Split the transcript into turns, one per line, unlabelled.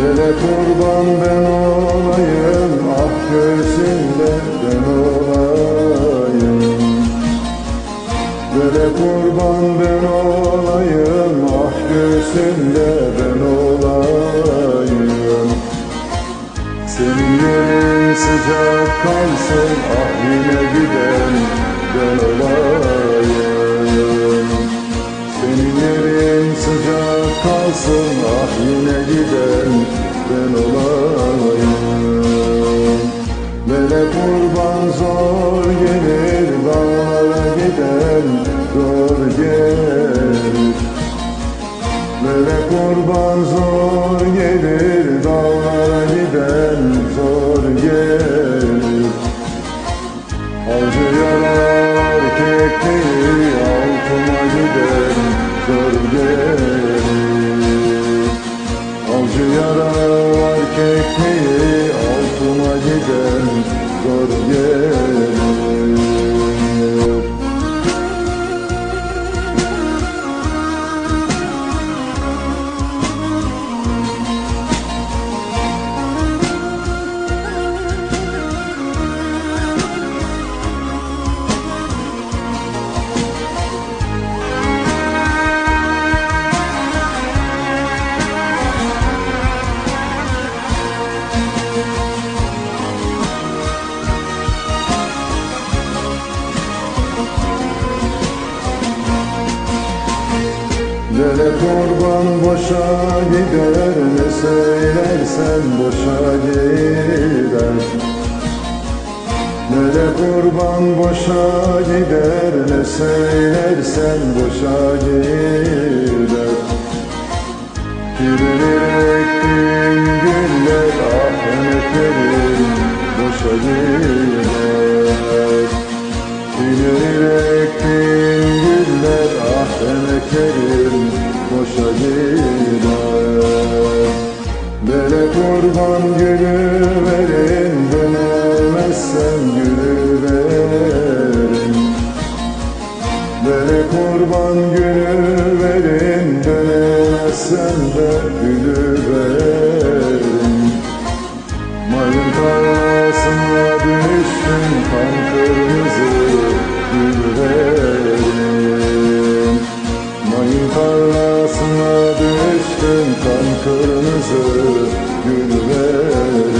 Dele kurban ben olayım Ah göğsünde ben olayım. Dele kurban ben olayım Ah göğsünde ben olayım. Senin yerin sıcak kalsın Ah yine giden ben olayım ben olayım. Böyle kurban zor gelir Dağlara giden zor gelir. Böyle kurban zor gelir Dağlara giden zor gelir Altıma giden zor gelir Dele kurban boşa gider Ne söylersen boşa gider. Dele kurban boşa gider Ne söylersen boşa gider. Birileri ektiğin güller Ah emeklerin boşa gider gider Böyle kurban gülü verin Dönemezsem gülü verin. Böyle kurban gülü verin Dönemezsem de kan kırmızı gül